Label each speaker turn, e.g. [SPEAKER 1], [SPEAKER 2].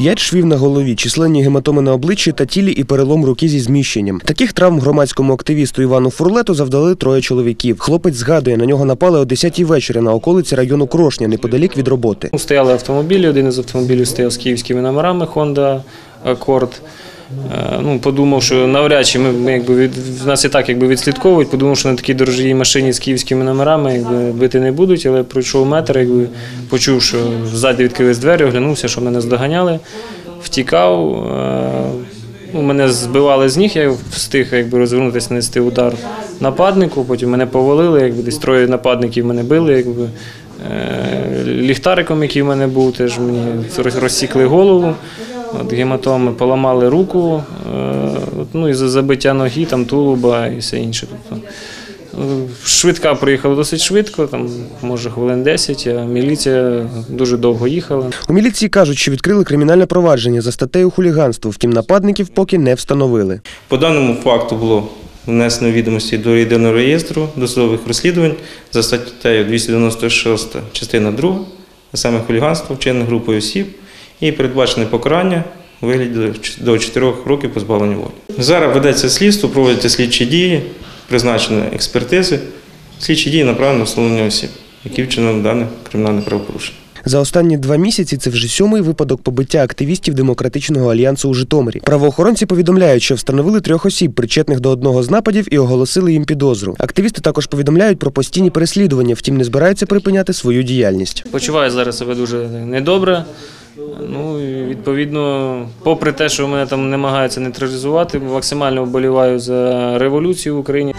[SPEAKER 1] П'ять швів на голові, численні гематоми на обличчі та тілі і перелом руки зі зміщенням. Таких травм громадському активісту Івану Фурлету завдали троє чоловіків. Хлопець згадує, на нього напали о 10-й вечора на околиці району Крошня, неподалік від роботи.
[SPEAKER 2] Стояли автомобілі, один із автомобілів стояв з київськими номерами Honda Accord. Е, Ну, подумав, що навряд чи ми, ми якби від, нас і так якби відслідковують, подумав, що на такій дорожній машині з київськими номерами якби, бити не будуть, але пройшов метр, якби, почув, що ззаді відкрились двері, оглянувся, що мене здоганяли, втікав. е, Ну, мене збивали з ніг, я встиг якби, розвернутися, нести удар нападнику, потім мене повалили, якби, десь троє нападників мене били. Якби. Е, Ліхтариком, який в мене був, теж мені розсікли голову, от, гематоми, поламали руку, е, ну і за забиття ноги, там, тулуба і все інше. Тобто, е, швидка приїхала досить швидко, там, може хвилин 10, а міліція дуже довго їхала.
[SPEAKER 1] У міліції кажуть, що відкрили кримінальне провадження за статтею хуліганство, втім нападників поки не встановили.
[SPEAKER 3] По даному факту було внесено відомості до єдиного реєстру досудових розслідувань за статтею 296 частина 2, а саме хуліганство вчинене групою осіб, і передбачене покарання у вигляді до 4 років позбавлення волі. Зараз ведеться слідство, проводяться слідчі дії, призначені експертизи. Слідчі дії направлені на встановлення осіб, які вчинили дане кримінальне правопорушення.
[SPEAKER 1] За останні два місяці це вже сьомий випадок побиття активістів Демократичного альянсу у Житомирі. Правоохоронці повідомляють, що встановили трьох осіб, причетних до одного з нападів, і оголосили їм підозру. Активісти також повідомляють про постійні переслідування, втім не збираються припиняти свою діяльність.
[SPEAKER 2] Почуваю зараз себе дуже недобре. Ну відповідно, попри те, що мене там намагаються нейтралізувати, максимально вболіваю за революцію в Україні.